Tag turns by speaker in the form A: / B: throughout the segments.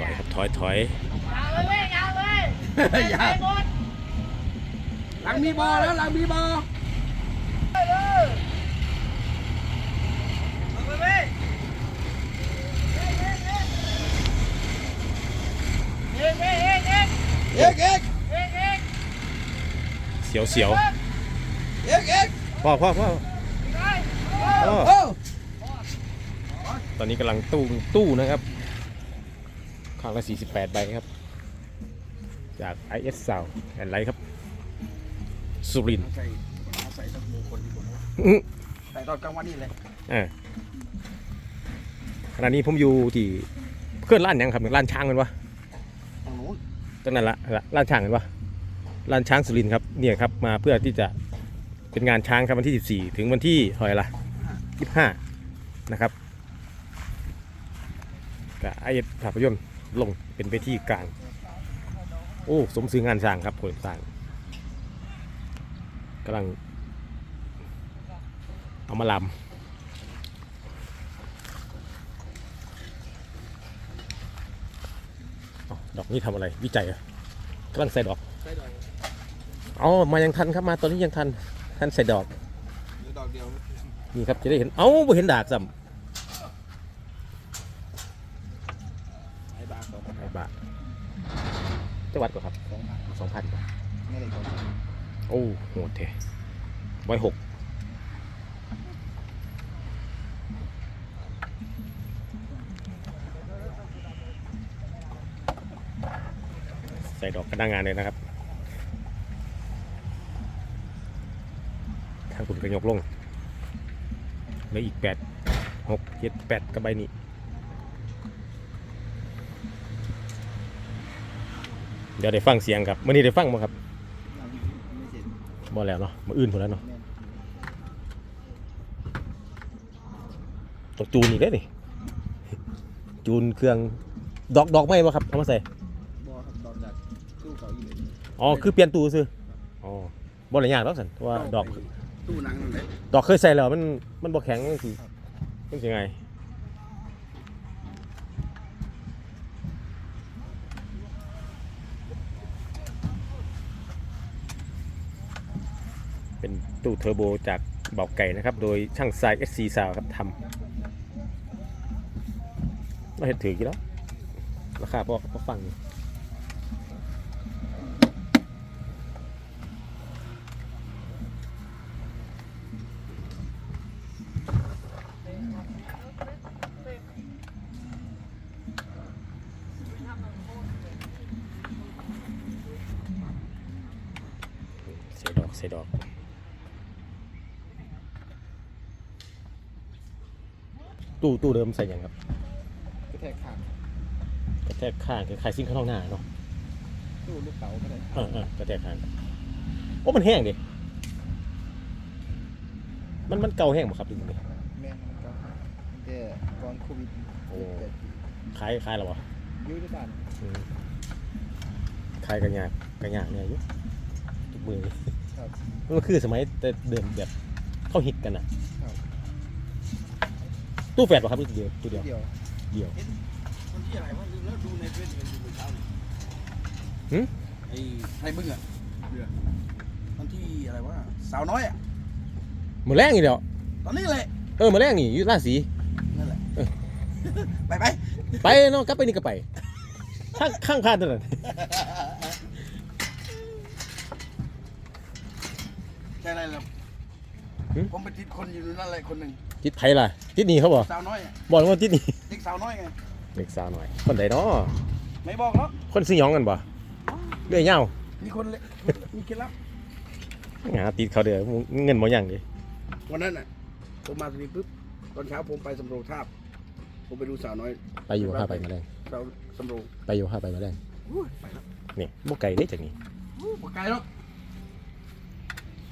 A: ถอยครับถอยถอย
B: ยาวเลยเว้ยยาวเลย
C: อย่า
B: ไปหมด
C: หลังมีบอแล้วหลังมีบอ
B: ไปเลยเอาไปเว้ยเอ็กเอ็กเอ็กเอ็ก
C: เอ็กเอ็ก
B: เอ็กเอ็ก
A: เสียวเสียว
C: เอ็กเอ็ก
A: พ่อพ่อพ่อ
B: ไป
A: พ่อ
C: โอ้
A: ตอนนี้กำลังตู้ตู้นะครับ ข้างละ 48 ใบครับ จาก IS Sound แอนไลครับ สุรินทร์
C: ใส่ใส่สักมงคลที่ผม
A: อื้อ
C: ใส่ตอนกลางวันนี่เลย
A: อ่าขณะนี้ผมอยู่ที่เพื่อนร้านหยังครับร้านช้างกันวะ
C: ตรงนู้น
A: ตรงนั้นละละร้านช้างกันวะร้านช้างสุรินทร์ครับเนี่ยครับมาเพื่อที่จะเป็นงานช้างครับวันที่ 14 ถึงวันที่เท่าไหร่ละ25 นะครับกับไอ้ภาพยนตร์ ลงเป็นไปที่กลาง โอ้สมซื้องานสร้างครับผลสร้างกำลังเอามาลำเอาดอกนี้ทำอะไรวิจัยเหรอะกำลังใส่ดอก
C: ใส่ดอก
A: อ๋อมายังทันครับมาตอนนี้ยังทันทันใส่ดอก
C: หรือดอกเดียว
A: นี่ครับจะได้เห็นเอ้าบ่เห็นดากซ้
C: ไอ้บาทสองำ
A: ไอ้ บ้าจะวัดก่อนครับ
C: สองบาท
A: สองพัน
C: ไม่ได้ก่อน
A: โอ้โหดเทไว้หกใส่ดอกกระด้างงานเลยนะครับทางคุณกระยกลงเหลืออีกแปดหกเจ็ดแปดกระใบนี้ เดี๋ยวได้ฟังเสียงครับมื่อนี้ได้ฟังมั้ครับ
C: ไม่เสร็จ
A: บ่แล้วเนาะมาอื่นหมดแล้วเนาะ
C: แม่น
A: ต้องจูนอีกได้อนี่จูนเครื่องดอกดอกไม้บ่ครับเอามาใส่
C: บอครับดอกจากตู้เก่าอีกเลย
A: อ๋อคือเปลี่ยนตู้ซื้ออ๋อบ่ได้ยากหรอกสันเพราะว่าดอก
C: ตู้หนังนั่นแหละ
A: ดอกเคยใส่แล้วมันมันบ่แข็งมันสิมันสิไง เทอร์โบจากเบาไก่นะครับ โดยช่างทราย SC ซาวครับทำเราเห็นถือกี่แล้วราคาพอพอฟังอยู่ใส่ดอกใส่ดอก ตู้ตู้เดิมใส่ยังครับ
C: กระแทกข้าง
A: กระแทกข้างคือคล้ายซิ่งข้างนอกหน้าเนาะ
C: ตู้ลูกเต๋าก็ได้
A: เออเออกระแทกข้างโอ้มันแห้งดิมันมันเก่าแห้งบ่ครับดิมัน
C: แม่นมันก็แต่ก่อนโควิด
A: โอ้
C: เจ็ด
A: คล้ายคล้ายแล้ววะ
C: ปีอยู่ที่บ้าน
A: อืมคล้ายกันยากกันยากเนี่ยอยุทุกมือนี่
C: ครับ
A: มันคือสมัยแต่เดิมแบบเข้าฮิตกันอะ
C: ครับ
A: ตู้แฝดป่ะครับตู้เดียวตู้เดียว
C: เดียว
A: เดียว
C: คนที่อะไรวะลืมแล้วดูในเฟซบุ๊กดูเช้านี่
A: หึ
C: ไอ้ไทยบึ้งอะเรือวันที่อะไรวะสาวน้อยอะ
A: มือแรงอีกเดียว
C: ตอนนี้แหละ
A: เออมือแรงนี่อยู่ราศี
C: นั่นแหละ
A: เออ
C: ไปไป
A: ไปเนาะกลับไปนี่ก็ไปข้างข้างพานเท่านั้น
C: แค่อะไรล่ะ
A: หึ
C: ผมไปติดคนอยู่นั่นเลยคนหนึ่ง
A: ทิศไผล่ะทิศนี้เขาบอก
C: สาวน้อยอะ
A: บอกว่าทิศนี้
C: เด็กสาวน้อยไง
A: เด็กสาวหน่อย คนใดเนาะ
C: ไม่บอกหรอก
A: คนซื้อหยองกันบ่เรื่อยเงา
C: มีคนเลยมีเคล็ดลับ
A: หาติดเขาเดือเงินบ่ยังดิ
C: วันนั้นอะผมมาตรงนี้ปุ๊บตอนเช้าผมไปสำโรงทาบ ผมไปดูสาวน้อย
A: ไปอยู่ห้าไปมาแรง
C: สาวสำโรง
A: ไปอยู่ห้าไปมาแรง
C: อุ้ยไปแล้ว
A: นี่บ่ไกลได้จากนี้
C: อู้บ่ไกลหรอก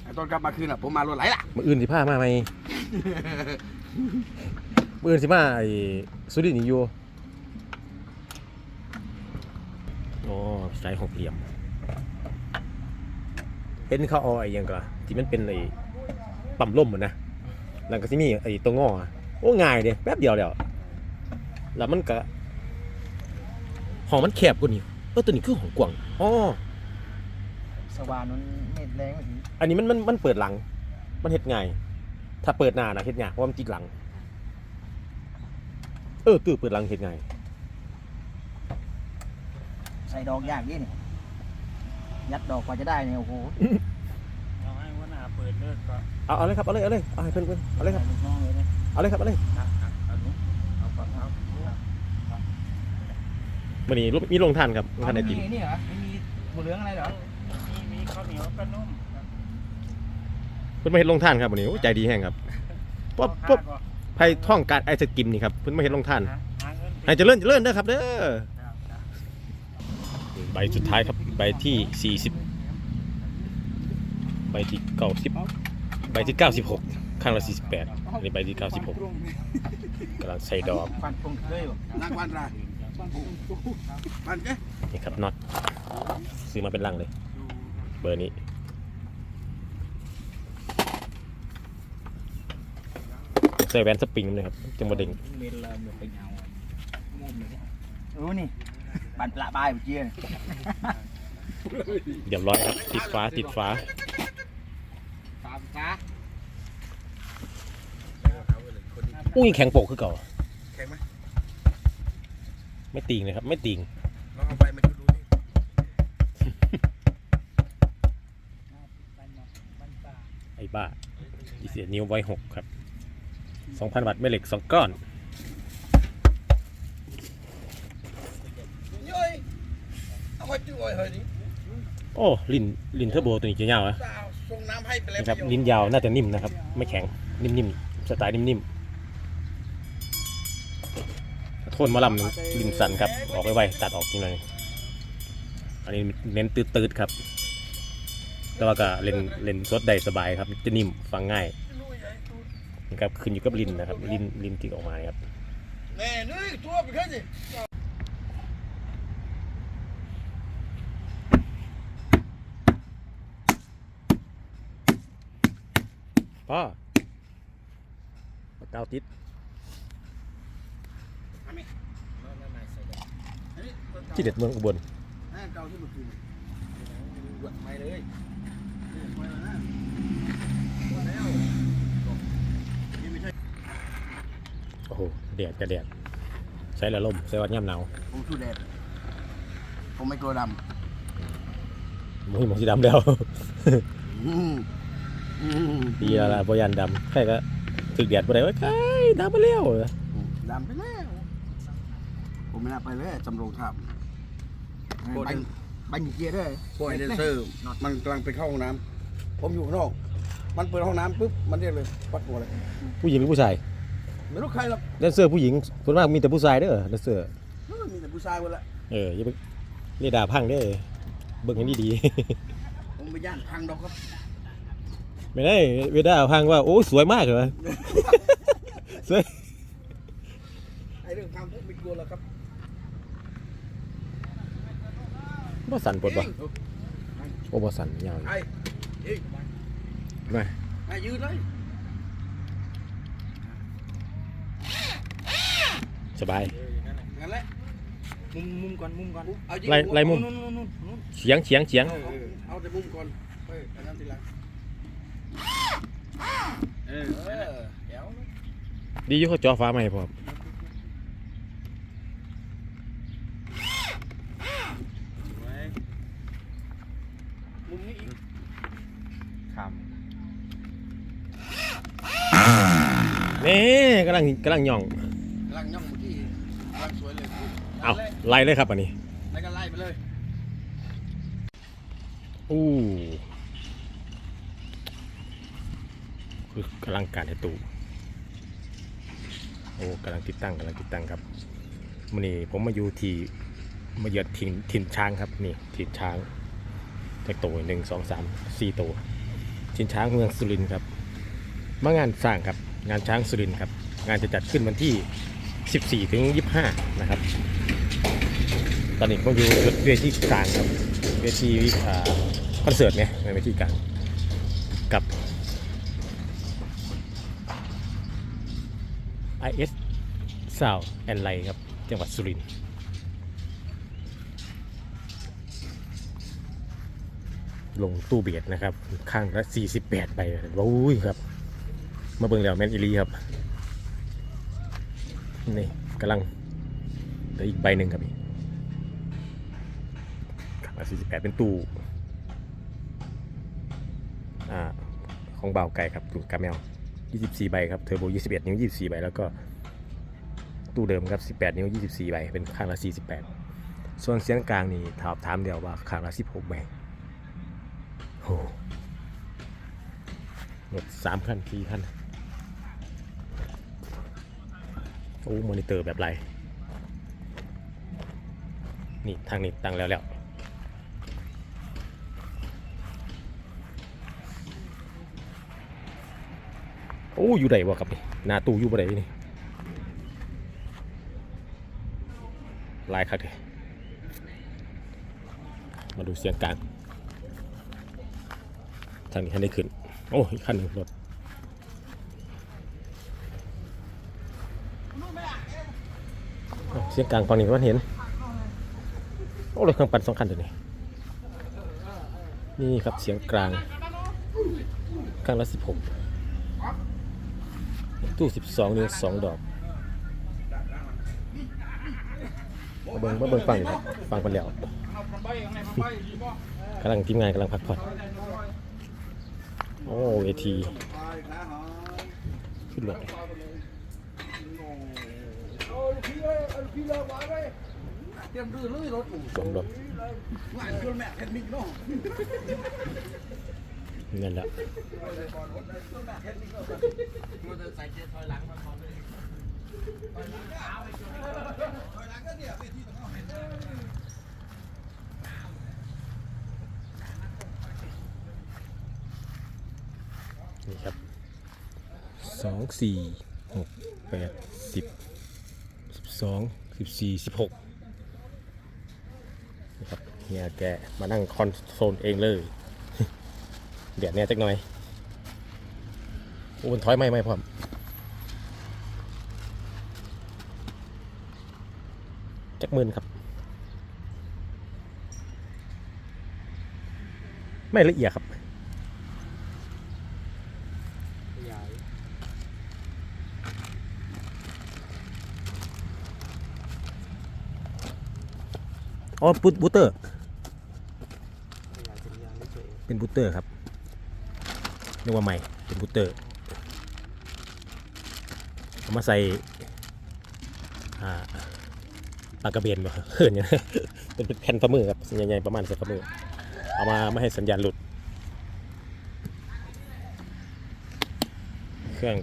C: ไอ้ตอนกลับมาคืนอะผมมารถไหลล่ะ
A: มื้ออื่นสิพามาไหม มื้ออื่นสิมาไอ้สุรินทร์นี่อยู่อ๋อสายหกเหลี่ยม เห็นเขาเอาไอ้หยังก็ที่มันเป็นไอ้ปั๊มลมเหมือนนะแล้วก็สิมีไอ้ตัวง้ออะโอ้ง่ายเด้แป๊บเดียวแล้วแล้วมันก็ห้องมันแคบกว่านี้เออตัวนี้คือห้องกว้างอ๋อ
B: สว่านมันเม็ดแรงแบบนี้
A: อันนี้มันมันมันเปิดหลัง มันเฮ็ดง่าย ถ้าเปิดหน้านะเฮ็ดยากเพราะว่ามันติดหลัง เออคือเปิดหลังเฮ็ดง่าย
B: ใส่ดอกยากดินี่ยัดดอกกว่าจะได้เนี่ยโอ้โห
D: เราให้หัวหน้าเปิดเลิกก็
A: เอาเอาเลยครับเอาเลยเอาเลยเอาให้เพื่อนเพื่อนเอาเลยครับ
B: ลูกน้องเลยนะ
A: เอาเลยครับเอาเลย
D: หักหักเอาหนูเอาก่อนเอา
A: วันนี้มีลงทานครับลงทานไอติม
B: นี่เหรอไม่มีหมูเหลืองอะไรเหรอ
D: มีมีข้าวเหนียวก็นุ่ม
A: เพื่อนมาเห็นลงทานครับวันนี้โอ้ใจดีแห้งครับป๊บป๊บไผ่ท่องการไอศกริมนี่ครับเพื่อนมาเห็นลงทาน
D: หาหาเงิน
A: ให้เจริญเจริญเด้อครับเด้อ
D: ครับครับ
A: ใบสุดท้ายครับใบที่ 40 ใบที่90ใบที่ 96 ข้างละ 48อันนี้ใบที่ 96กำลังใส่ดอก
B: ฟันปงเคยบ่
C: นางวันรามันเอ๊ะ
A: นี่ครับน็อตซื้อมาเป็นลังเลย เบอร์นี้ ใส่แวนสปริงเลยครับจังบดเด้ง
B: เมนเลยมันเป็นเงามุมเลยรู้นี่บันปลาบายเมื่อกี้นี่
A: เรียบร้อยครับติดฟ้าติดฟ้า
B: ตามฟ้า
A: อุ้ยแข็งโปกคือเก่า
C: แข็งไหม
A: ไม่ติงเลยครับ ไม่ติง
C: ลองเอาไปมาดูดูนี่
A: ไอ้บ้าอีเสียนิ้วไว้หกครับ สองพันวัตต์แม่เหล็กสองก้อน
C: ย้อยเอาไปจุ้ยเฮ้ยนี่
A: โอ้ลิ้นลิ้นเทอร์โบตัวนี้จะยาวอะ
C: สาวส่งน้ำให้ไปแล้ว
A: นะครับ
C: ประโยชน์
A: ลิ้นยาวน่าจะนิ่มนะครับ ไม่แข็ง นิ่มๆ สไตล์นิ่มๆโทนหมะลำลิ้นสันครับ ออกไวๆตัดออกทีหน่อยอันนี้เน้นตืดๆครับ แต่ว่าก็เล่นเล่นสดได้สบายครับ จะนิ่มฟังง่าย นะครับขึ้นอยู่กับลิ้นนะครับลิ้นลิ้นที่ออกมาครับ
C: แน่นึกตัวไปแค่สิ
A: พ่อปากกาวติดที่เด็ดเมืองอุบล
C: แม่เก่าที่มันคือไปเลย
A: อ้โหแดดกระแดดใช้ละลมใช้วัดย่ำหนาว
C: ผมสู้แดดผมไม่กลัวด
A: มุ้ยหมองสีดำแล้วำ
C: อืมอืม
A: ดีแล้วล่ะบยันดำใครก็ถึกแดดบ่ได้ว่าใครดำไปแล้ว
C: ดำไปแล้ว ผมไม่น่าไปเลยจำโรงทับ
B: โคตร
C: บันบันเกียร์ด้วยปล่อยเดนเซอร์มันกำลังไปเข้าห้องน้ำผมอยู่ข้างนอก มันเปิดห้องน้ำปุ๊บมันเรียกเลยวัดหัวเลย
A: ผู้หญิงหรือผู้ชาย
C: ไม่รู้ใครหรอก
A: แดนเซอร์ผู้หญิงส่วนมากมีแต่ผู้ชายเด้อแดนเซอร์
C: มีแต่ผู้ชายหมดละ
A: เอออย่าไปเรียกด่าพังเด้อเบิ่งให้ดี
C: ผมไม่ย่านพังดอกครับ
A: ๆ ไม่ได้เวลาพังว่าโอ้สวยมากเลยวะสวย
C: ไอ้เรื่องพังผมไม่กลัวหรอกครับ
A: บ่สั่นปวดบ่โอ้บ่สั่นยาว
C: ไอ้เอ้ย
A: มา
C: ไอ้ยืนเลย
A: สบาย
C: งั้นแหละ
B: มุมมุมก่อนมุมก่อน
C: เอายิง
A: ไล่ไล่มุม
B: นู่นนู่นนู่นนู่น
A: เฉียงเฉียงเฉียง
C: เออเออเอาแต่มุมก่อนเฮ้ยอันนั้นทีหลังเออเออเดี๋ยว
A: ดีอยู่เขาจอฟ้ามาให้พร้อม
C: มุมนี้อีก
D: ครับ
A: นี่กำลังกำลังย่อง
C: กำลังย่องเมื่อกี้กำลังสวยเลย
A: เอา
C: เลย
A: ไล่เลยครับอันนี้
C: แล้วก็ไล่ไปเลย
A: อู้คือกำลังการให้ตู้โอ้กำลังติดตั้งกำลังติดตั้งครับมันนี้ผมมาอยู่ที่มาเยือนถิ่นถิ่นช้างครับนี่ถิ่นช้างจากตัวหนึ่งสองสามสี่ตัวถิ่นช้างเมืองสุรินทร์ครับมางานสร้างครับงานช้างสุรินทร์ครับงานจะจัดขึ้นวันที่ 14 ถึง 25 นะครับ ตอนนี้ผมอยู่เวทีกลางครับเวทีคอนเสิร์ตเนี่ยในเวทีกลางกับ IS Sound and Light ครับ จังหวัดสุรินทร์ลงตู้เบียดนะครับ ข้างละ 48 ใบว้ยครับ มาเบิ่งแล้วแมนอิลีครับ นี่กำลังแหลืออีกใบหนึ่งครับอีกางละ48 เป็นตู้อ่าของเบาไก่ครับตู้กาแมว 24 ใบครับเทอร์โบ 21 นิ้ว 24 ใบ แล้วก็ตู้เดิมครับ 18 นิ้ว 24 ใบ เป็นข้างละ 48 ส่วนเสียงกลางนี่ถามถามเดียวว่าข้างละ 16 ใบโอ้รถสามคันสี่คันโอ้มอนิเตอร์แบบไร นี่ทางนี้ตั้งแล้วแล้ว อ้อยู่ไหนวะครับนี่หน้าตู้อยู่บ่ได้นี่ลายคักเลยมาดูเสียงกลางทางนี้คันได้ขึ้น โอ้อีกคันหนึ่งรถเสียงกลางฝั่งนี้ว่าเห็น โอ้เลยเครื่องปั่นสองคันตัวนี้ นี่ครับเสียงกลางข้างละสิบหก ตู้12นิ้ว2ดอกมาเบิ่งมาเบิ่งฟังอยู่ครับฟังคนแล้วกำลังทีมงานกำลังพักผ่อนโอ้เวทีขึ้นเลย
C: เตรียมรื้อเลยรถอู่
A: สองดอก
C: งา นั่นแห
A: ละนี่ครับสองสี่หกแปดสิบสิบสองสิบสี่สิบหกนะครับเฮียแกมานั่งคอนโซลเองเลย เดี๋ยวเนี่ยจักหน่อยโอ้มันถอยไม่ไม่พร้อมจักหมื่นครับ ไม่ละเอียดครับอ๋อบูบูเตอร์ เป็นบูเตอร์ครับ เรียกว่าใหม่เป็นบูเตอร์เอามาใส่ปากกระเบนบ่เขินเนี่ยเป็นเป็นแผ่นฝ่ามือครับใหญ่ๆประมาณสักฝ่ามือ เอามาไม่ให้สัญญาณหลุด เครื่อง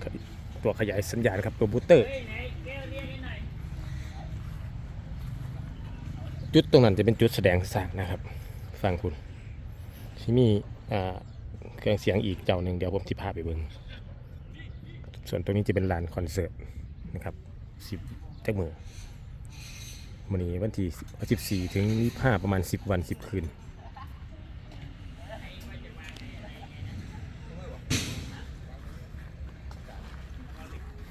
A: ตัวขยายสัญญาณครับตัวบูเตอร์ จุดตรงนั้นจะเป็นจุดแสดงสากนะครับ ฟังคุณที่มีอ่า เครื่องเสียงอีกเจ้าหนึ่งเดี๋ยวผมจะพาไปเบิ่งส่วนตรงนี้จะเป็นลานคอนเสิร์ตนะครับสิบเจ้ามือวันนี้วันที่สิบสี่ถึงยี่ห้าประมาณสิบวันสิบคืน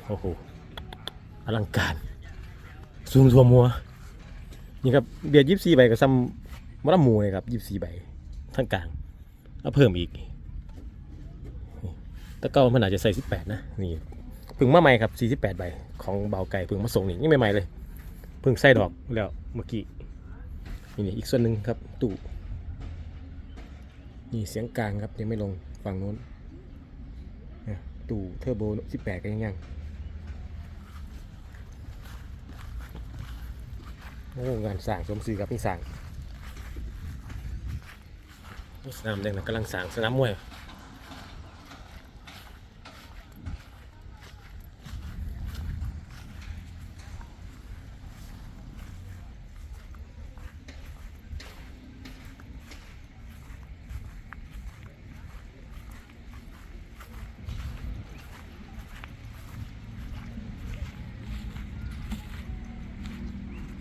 A: โอ้โหอลังการซูมทัวมัวนี่ครับเบียร์ยี่สี่ใบกับซัมมะละมูเลยครับยี่สี่ใบทั้งกลางแล้วเพิ่มอีก ตะเก้ามันอาจจะใส่สิบแปดนะนี่พึ่งมาใหม่ครับสี่สิบแปดใบของเบาไก่พึ่งมาส่งนี่ยังใหม่ๆเลยพึ่งใส่ดอกแล้วเมื่อกี้นี่นี่อีกส่วนหนึ่งครับตู้นี่เสียงกลางครับยังไม่ลงฝั่งโน้นนะตู้เทอร์โบสิบแปดก็ยังยังโอ้งานสร้างสมศรีครับนี่สร้างโอ้สนามแดงนะกำลังสร้างสนามมวย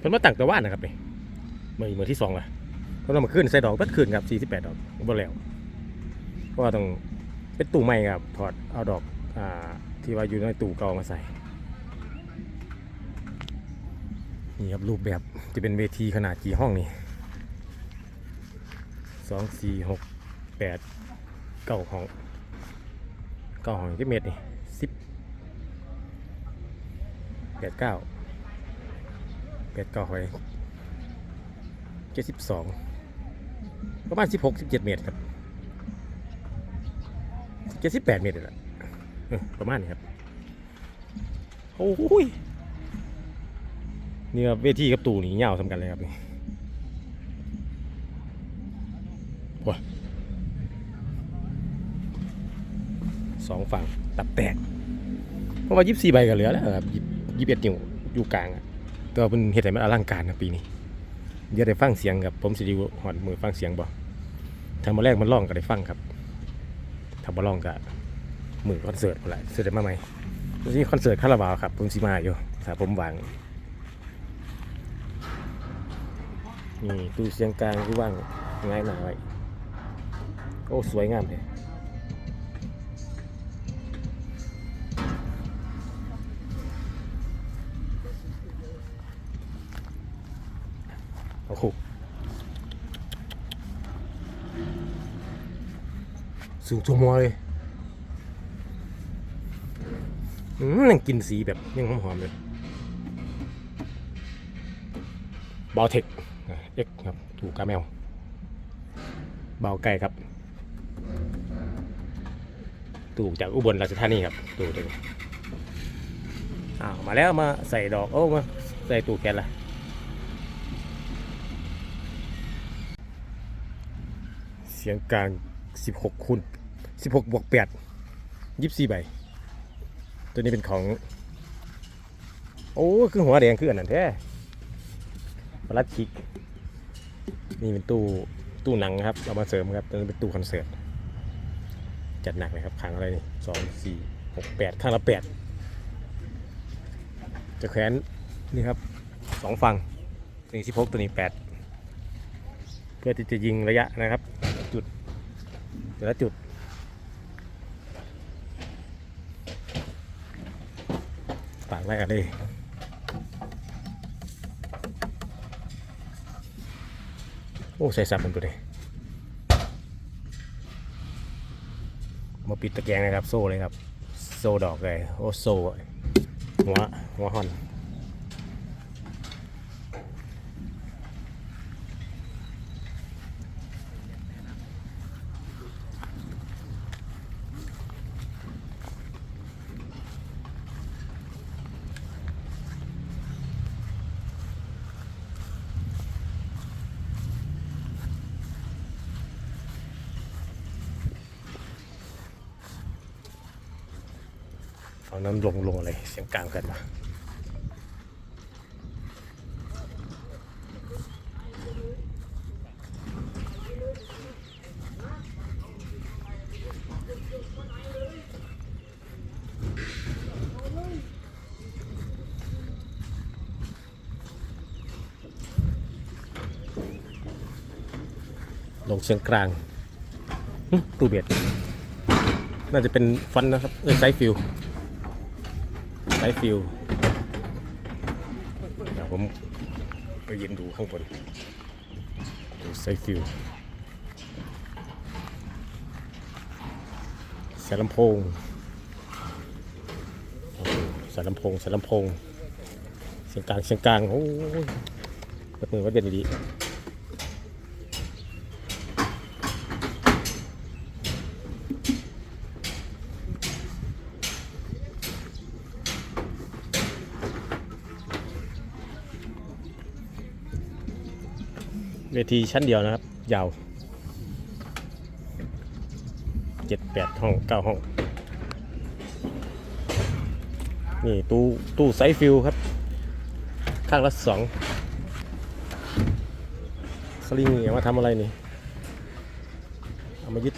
A: พิ่นมาตั้งแต่ว่านนะครับนี่เมื่อเมื่อที่สองละเพิ่นเอามาขึ้นใส่ดอกเบิดขึ้นครับสี่สิบแปดดอกบ่แล้วเพราะว่าต้องเป็นตู้ใหม่ครับถอดเอาดอกอ่าที่ว่าอยู่ในตู้เก่ามาใส่นี่ครับรูปแบบจะเป็นเวทีขนาดกี่ห้องนี่สองสี่หกแปดเก้าห้องเก้าห้องที่เมตรนี่สิบแปดเก้า ปดเก้าหอยเจ็ดสิบสองประมาณสิบหกสิบเจ็ดเมตรครับเจ็ดสิบแปดเมตรเลยละประมาณนี้ครับ โอ้ยนี่ครับเวทีกับตูนี่เงาวสำกันเลยครับนี่ว้าสองฝั่งตับแตก เพราะว่ายิบสี่ใบก็เหลือแล้วครับยิบเอ็ดนิ้วอยู่กลางอะ แต่ว่าเป็นเห็ดให้มันอลังการนะปีนี้ เดี๋ยวได้ฟังเสียงครับผมสิดีหอนมือฟังเสียงบ่ถ้ามาแรกมันร้องก็ได้ฟังครับถ้ามาร้องก็มือคอนเสิร์ตอะไรเสิร์ตมาไหมนี่คอนเสิร์ตคาราบาวครับผมสิมาอยู่ถ้าผมวางนี่ตู้เสียงกลางที่ว่างง่ายหนาไว้โอ้สวยงามเลย สูงชั่วมงเลยอืมยังกินสีแบบยังหอมๆเลยบอเทคเอ็กครับ ถูกกาแมว เบาไก่ครับ ถูกจากอุบลราชธานีครับ ถูกเลยอ้าวมาแล้วมาใส่ดอก โอ้มาใส่ตูแกนละเสียงกลาง 16คูณ 16 บวก 8 24 ใบ ตัวนี้เป็นของ โอ้คือหัวแดงคืออันนั้นแท้ปลัดคิก นี่เป็นตู้ตู้หนังครับ เอามาเสริมครับตัวนี้เป็นตู้คอนเสิร์ต จัดหนักเลยครับขังอะไรนี่สองสี่หกแปดข้างละแปดจะแขวนนี่ครับสองฝั่งตัวนี้สิบหกตัวนี้แปดเพื่อที่จะยิงระยะนะครับ จุดแต่ละจุด แรกเลยโอ้ใส่สับมันตัวนี้มาปิดตะแกรงนะครับ โซ่เลยครับ โซ่ดอกเลยโอ้โซ่หัวหัวหอน เอาน้ำลงลงอะไรเสียงกลางกันมาลงเสียงกลางตูเบียด น่าจะเป็นฟันนะครับเออไซส์ฟิล ไซส์ฟิลเดี๋ยวผมไปยืนดูข้างบนดูไซส์ฟิลใส่ลำโพงโอ้โหใส่ลำโพงใส่ลำโพง เสียงกลาง เสียงกลาง โอ้ยวัดมือวัดเด่นดี เวทีชั้นเดียวนะครับ ยาวเจ็ดแปดห้องเก้าห้อง นี่ตู้ตู้ไซส์ฟิลครับ ข้างละสองสลิงนี่มาทำอะไรนี่ เอามายึด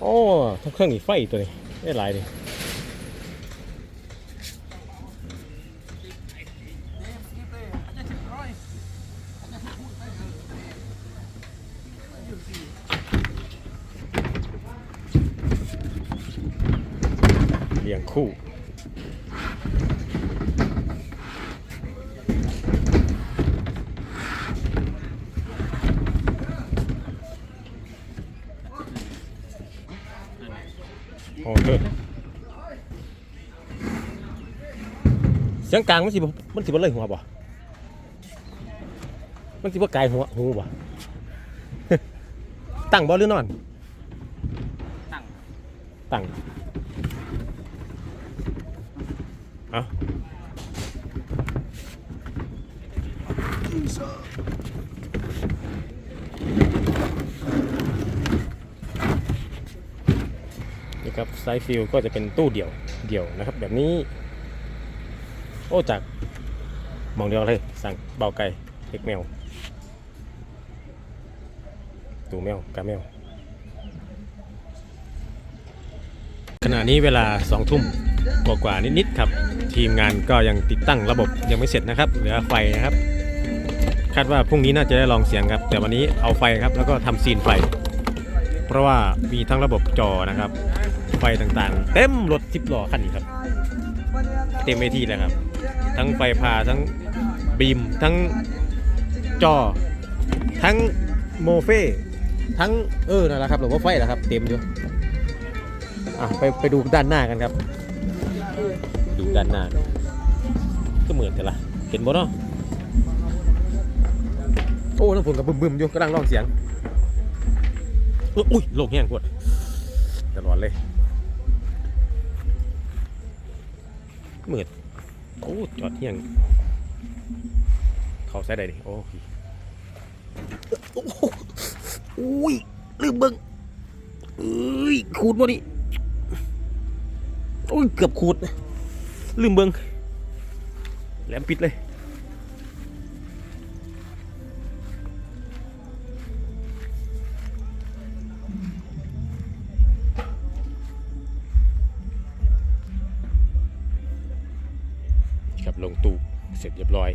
A: โอ้ทั้งเค รื่องนี่ไฟตัวนี้ได้หลายดิคู่เคเสียงกลางมันสิบ่มันสิบ่เลยหัวบ่ มันสิบ่ไกลหัวหูบ่ ตั้งบ่หรือนอน
B: ตั้ง
A: ตั้งเอานี่ครับไซส์ฟิลก็จะเป็นตู้เดี่ยวเดี่ยวนะครับ แบบนี้ โอ้จากมองเดียวเลย สั่งเบาไก่เล็กแมวตูแมวกาแมวขณะนี้เวลาสองทุ่มกว่าๆนิดๆครับ ทีมงานก็ยังติดตั้งระบบยังไม่เสร็จนะครับเหลือไฟนะครับ คาดว่าพรุ่งนี้น่าจะได้ลองเสียงครับ แต่วันนี้เอาไฟครับแล้วก็ทำซีนไฟ เพราะว่ามีทั้งระบบจอนะครับ ไฟต่างๆ เต็มรถทิปล้อคันนี้ครับ เต็มเวทีเลยครับ ทั้งไฟพาทั้งบีม ทั้งจอ ทั้งโมเฟ่ทั้งเออนั่นแหละครับระบบไฟแหละครับ เต็มอยู่อะไปไปดูด้านหน้ากันครับ ดูด้านหน้า ก็เหมือนกันละเห็นบ่เนาะโอ้น้ำฝนกับบึมๆอยู่กำลังร้องเสียงอุ๊ยอุ้ยโลกแห้งปวดตลอดเลยเหมือน โอ้จอดเที่ยง เขาใส่ได้ดิโอ้ยโอ้โหอุ้ยลืมเบิ้งเอ้ยขูดวะนี่โอ้ยเกือบขูด ลืมเบิ้งแหลมปิดเลย ครับลงตู้เสร็จเรียบร้อย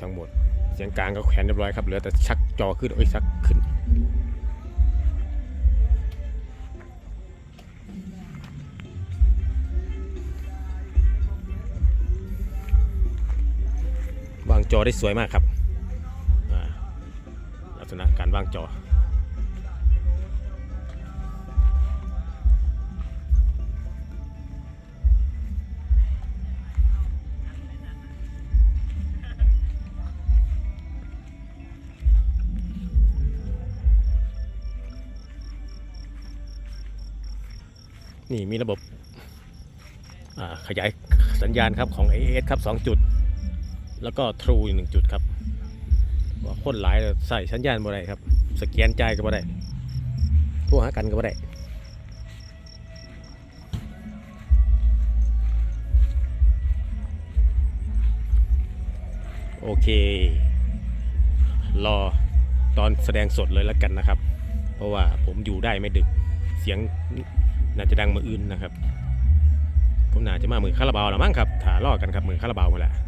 A: ทั้งหมดเสียงกลางก็แขวนเรียบร้อยครับเหลือแต่ชักจอขึ้นโอ้ยชักขึ้น วางจอได้สวยมากครับอ่าลักษณะการวางจอ นี่มีระบบขยายสัญญาณครับของ AS ครับ 2 จุด แล้วก็ True อีกหนึ่งจุดครับว่าคนหลายใส่สัญญาณบ่ได้ครับ สแกนใจก็บ่ได้โทรหากันก็บ่ได้โอเค รอตอนแสดงสดเลยแล้วกันนะครับ เพราะว่าผมอยู่ได้ไม่ดึกเสียง น่าจะดังมืออื่นนะครับ ผมน่าจะมามือคาราบาวแล้วมั้งครับถ่ารอกันครับมือคาราบาวมาแหละสวัสดีครับ